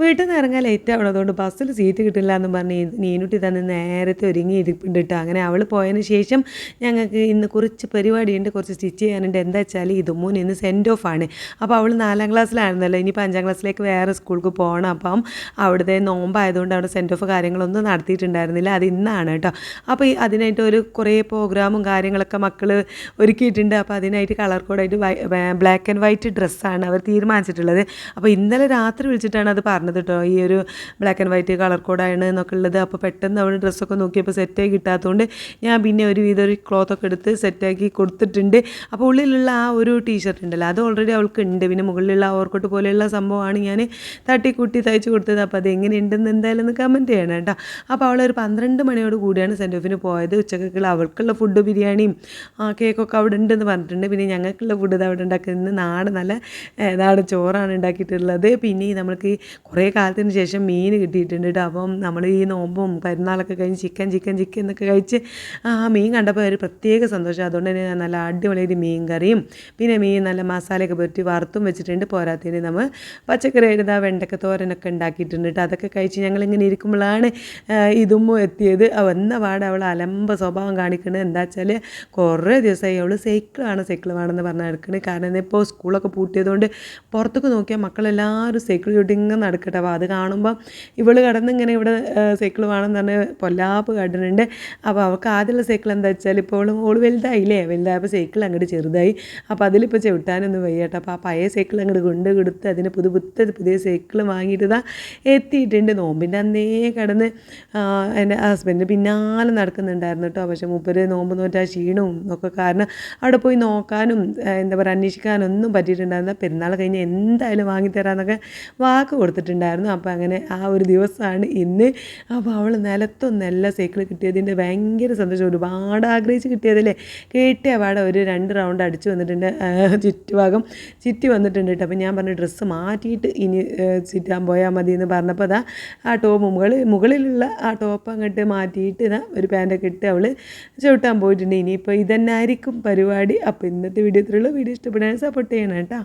വീട്ടിൽ നിന്ന് ഇറങ്ങാൻ ലേറ്റ് ആവണം അതുകൊണ്ട് ബസ്സിൽ സീറ്റ് കിട്ടില്ല എന്ന് പറഞ്ഞ് നീനുട്ടി തന്നെ നേരത്തെ ഒരുങ്ങി ഇരിപ്പുണ്ട് അങ്ങനെ അവൾ പോയതിന് ശേഷം ഞങ്ങൾക്ക് ഇന്ന് കുറച്ച് പരിപാടിയുണ്ട് കുറച്ച് സ്റ്റിച്ച് ചെയ്യാനുണ്ട്. എന്താ വെച്ചാൽ ഇതുമൂന്ന് ഇന്ന് സെൻഡ് ഓഫ് ആണ്. അപ്പോൾ അവൾ നാലാം ക്ലാസ്സിലായിരുന്നല്ലോ ഇനിയിപ്പോൾ അഞ്ചാം ക്ലാസ്സിലേക്ക് വേറെ സ്കൂൾക്ക് പോകണം അപ്പം അവിടുത്തെ നോമ്പായതുകൊണ്ട് അവിടെ സെൻഡ് ഓഫ് കാര്യങ്ങളൊന്നും നടത്തിയിട്ടുണ്ടായിരുന്നില്ല. അത് ഇന്നാണ് കേട്ടോ അപ്പോൾ അതിനായിട്ട് ഒരു കുറേ പ്രോഗ്രാമും കാര്യങ്ങളൊക്കെ മക്കൾ ഒരുക്കിയിട്ടുണ്ട്. അപ്പോൾ അതിനായിട്ട് കളർ കോഡായിട്ട് ബ്ലാക്ക് ആൻഡ് വൈറ്റ് ഡ്രസ്സാണ് അവർ തീരുമാനിച്ചിട്ടുള്ളത്. അപ്പോൾ ഇന്നലെ രാത്രി വിളിച്ചിട്ടാണ് അത് പറഞ്ഞത്. കേട്ടോ ഈ ഒരു ബ്ലാക്ക് ആൻഡ് വൈറ്റ് കളർ കോഡാണ് എന്നൊക്കെ ഉള്ളത്. അപ്പോൾ പെട്ടെന്ന് അവൾ ഡ്രസ്സൊക്കെ നോക്കിയപ്പോൾ സെറ്റായി കിട്ടാത്തതുകൊണ്ട് ഞാൻ പിന്നെ ഒരു വിധ ഒരു ക്ലോത്തൊക്കെ എടുത്ത് സെറ്റാക്കി കൊടുത്തിട്ടുണ്ട്. അപ്പോൾ ഉള്ളിലുള്ള ആ ഒരു ടീഷർട്ട് ഉണ്ടല്ലോ അത് ഓൾറെഡി അവൾക്ക് ഉണ്ട് പിന്നെ മുകളിലുള്ള ഓർക്കോട്ട് പോലെയുള്ള സംഭവമാണ് ഞാൻ തട്ടിക്കൂട്ടി തയ്ച്ച് കൊടുത്തത്. അപ്പോൾ അത് എങ്ങനെയുണ്ടെന്ന് എന്തായാലും ഒന്ന് കമന്റ് ചെയ്യണം കേട്ടോ. അപ്പോൾ അവളൊരു പന്ത്രണ്ട് മണിയോട് കൂടിയാണ് സെന്റ് ഓഫിന് പോയത്. ഉച്ചക്കൊക്കെയുള്ള അവൾക്കുള്ള ഫുഡ് ബിരിയാണിയും കേക്കൊക്കെ അവിടെ ഉണ്ടെന്ന് പറഞ്ഞിട്ടുണ്ട്. പിന്നെ ഞങ്ങൾക്കുള്ള ഫുഡ് ഇത് അവിടെ ഉണ്ടാക്കുന്നത് നാട് നല്ല ഇതാണ് ചോറാണ് ഉണ്ടാക്കിയിട്ടുള്ളത്. പിന്നെ നമ്മൾക്ക് കുറേ കാലത്തിന് ശേഷം മീൻ കിട്ടിയിട്ടുണ്ട് കേട്ടോ അപ്പം നമ്മൾ ഈ നോമ്പും പെരുന്നാളൊക്കെ കഴിഞ്ഞ് ചിക്കൻ ചിക്കൻ ചിക്കൻ എന്നൊക്കെ കഴിച്ച് ആ മീൻ കണ്ടപ്പോൾ ഒരു പ്രത്യേക സന്തോഷം. അതുകൊണ്ട് തന്നെ നല്ല അടിപൊളിയായിട്ട് മീൻ കറിയും പിന്നെ മീൻ നല്ല മസാലയൊക്കെ പുരട്ടി വറുത്തും വെച്ചിട്ടുണ്ട്. പോരാത്തതിന് നമ്മൾ പച്ചക്കറി ആ വെണ്ടക്ക തോരനൊക്കെ ഉണ്ടാക്കിയിട്ടുണ്ട് കേട്ടോ അതൊക്കെ കഴിച്ച് ഞങ്ങളിങ്ങനെ ഇരിക്കുമ്പോഴാണ് ഇതും എത്തിയത്. വന്ന പാടെ അവൾ അലമ്പ സ്വഭാവം കാണിക്കുന്നത് എന്താ വെച്ചാൽ കുറേ ദിവസമായി അവൾ സൈക്കിൾ സൈക്കിളാണ് സൈക്കിൾ വേണമെന്ന് പറഞ്ഞാൽ എടുക്കുന്നത് കാരണം ഇപ്പോൾ സ്കൂളൊക്കെ പൂട്ടിയതുകൊണ്ട് പുറത്തൊക്കെ നോക്കിയാൽ മക്കളെല്ലാവരും സൈക്കിൾ ചുട്ടി ഇങ്ങനെ നടക്കട്ടെ അപ്പോൾ അത് കാണുമ്പം ഇവൾ കടന്ന് ഇങ്ങനെ ഇവിടെ സൈക്കിൾ വേണമെന്ന് പറഞ്ഞ് പൊല്ലാപ്പ് കാട്ടുന്നുണ്ട്. അപ്പോൾ അവൾക്ക് ആദ്യമുള്ള സൈക്കിൾ എന്താ വെച്ചാൽ ഇപ്പോൾ ഓൾ വലുതായില്ലേ? വലുതായപ്പോൾ സൈക്കിൾ അങ്ങോട്ട് ചെറുതായി. അപ്പോൾ അതിലിപ്പോൾ ചവിട്ടാനൊന്നും വയ്യട്ടോ. അപ്പോൾ ആ പഴയ സൈക്കിൾ അങ്ങോട്ട് കൊണ്ട് കൊടുത്ത് അതിന് പുതു പുത്ത പുതിയ സൈക്കിൾ വാങ്ങിയിട്ട് ഇതാ എത്തിയിട്ടുണ്ട്. നോമ്പിന്റെ അന്നേ കടന്ന് എന്റെ ഹസ്ബൻഡ് പിന്നാലെ നടക്കുന്നുണ്ടായിരുന്നു കേട്ടോ. പക്ഷേ മൂപ്പര് നോമ്പ് നോറ്റാ ക്ഷീണവും ഒക്കെ കാരണം അവിടെ പോയി നോക്കാനും എന്താ പറയുക അന്വേഷിക്കാനൊന്നും പറ്റിയിട്ടുണ്ടായിരുന്നില്ല. പെരുന്നാൾ കഴിഞ്ഞ് എന്തായാലും വാങ്ങിത്തരാമെന്നൊക്കെ വാക്ക് കൊടുത്തിട്ടുണ്ടായിരുന്നു അപ്പോൾ അങ്ങനെ ആ ഒരു ദിവസമാണ് ഇന്ന്. അപ്പോൾ അവൾ നിലത്തൊന്നല്ല സൈക്കിൾ കിട്ടിയതിന്റെ ഭയങ്കര സന്തോഷം. ഒരുപാട് ആഗ്രഹിച്ച് കിട്ടിയതല്ലേ? കേട്ടി പാടെ ഒരു രണ്ട് റൗണ്ട് അടിച്ചു വന്നിട്ടുണ്ട്. ചുറ്റുഭാഗം ചുറ്റി വന്നിട്ടുണ്ട് കേട്ടോ. അപ്പോൾ ഞാൻ പറഞ്ഞു ഡ്രസ്സ് മാറ്റിയിട്ട് ഇനി ചുറ്റാൻ പോയാൽ മതി എന്ന് പറഞ്ഞപ്പോൾ അതാ ആ ടോപ്പ് മുകളിൽ മുകളിലുള്ള ആ ടോപ്പ് അങ്ങോട്ട് മാറ്റിയിട്ട് ഇതാ ഒരു പാന്റൊക്കെ ഇട്ട് അവൾ ചവിട്ടാൻ പോയിട്ടുണ്ട്. ഇനിയിപ്പോൾ ഇതന്നെ ആയിരിക്കും പരിപാടി. അപ്പോൾ ഇന്നത്തെ വീഡിയോ ഇത്രയുള്ളൂ വീഡിയോ ഇഷ്ടപ്പെടാൻ സപ്പോർട്ട് ചെയ്യണം കേട്ടോ.